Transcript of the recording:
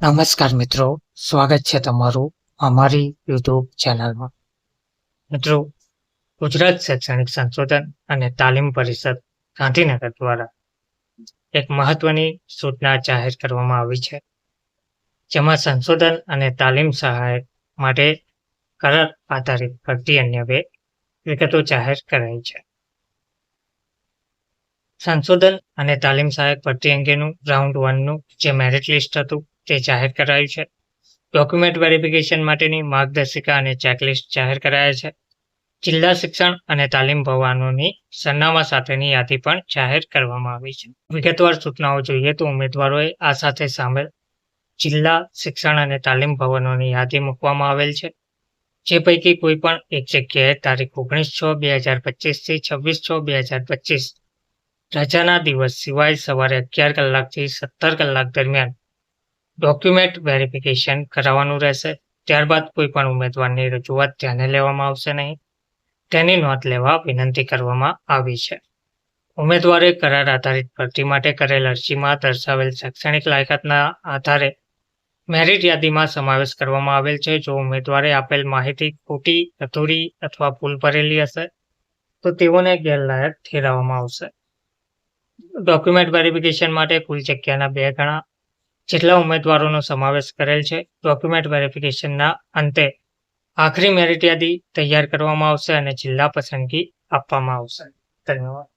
નમસ્કાર મિત્રો, સ્વાગત છે તમારું અમારી યુટ્યુબ ચેનલમાં. મિત્રો, ગુજરાત શૈક્ષણિક સંશોધન અને તાલીમ પરિષદ ગાંધીનગર દ્વારા એક મહત્વની સૂચના જાહેર કરવામાં આવી છે, જેમાં સંશોધન અને તાલીમ સહાયક માટે કરાર આધારિત ભરતી અન્ય બે વિગતો જાહેર કરાઈ છે. સંશોધન અને તાલીમ સહાયક ભરતી અંગેનું રાઉન્ડ વનનું જે મેરિટ લિસ્ટ હતું તે જાહેર કરાયું છે. ડોક્યુમેન્ટ વેરિફિકેશન માટેની માર્ગદર્શિકા અને ચેકલિસ્ટ જાહેર કરાયા છે. જિલ્લા શિક્ષણ અને તાલીમ ભવનોની સરનામા સાથેની યાદી પણ જાહેર કરવામાં આવી છે. વિગતવાર સૂચનાઓ જોઈએ તો ઉમેદવારોએ આ સાથે સામેલ જિલ્લા શિક્ષણ અને તાલીમ ભવનોની યાદી મૂકવામાં આવેલ છે. જે પૈકી કોઈ પણ એક જગ્યાએ તારીખ ઓગણીસ છ બે હજાર પચીસથી છવ્વીસ છ બે હજાર પચીસ, રજાના દિવસ સિવાય સવારે અગિયાર કલાકથી સત્તર કલાક દરમિયાન ડોક્યુમેન્ટ વેરિફિકેશન કરાવવાનું રહેશે. ત્યારબાદ કોઈ પણ ઉમેદવારની રજૂઆત ધ્યાને લેવામાં આવશે નહીં. તેની નોંધ લેવા વિનંતી કરવામાં આવી છે. ઉમેદવારે કરાર આધારિત ભરતી માટે કરેલ અરજીમાં દર્શાવેલ શૈક્ષણિક લાયકાતના આધારે મેરિટ યાદીમાં સમાવેશ કરવામાં આવેલ છે. જો ઉમેદવારે આપેલ માહિતી ખોટી, અધૂરી અથવા ભૂલ ભરેલી હશે, તો તેઓને ગેરલાયક ઠેરવવામાં આવશે. ડોક્યુમેન્ટ વેરિફિકેશન માટે કુલ જગ્યાના બે ગણા જેટલા ઉમેદવારોનો સમાવેશ કરેલ છે ડોક્યુમેન્ટ વેરિફિકેશનના અંતે આખરી મેરિટ યાદી તૈયાર કરવામાં આવશે અને જિલ્લા પસંદગી આપવામાં આવશે. ધન્યવાદ.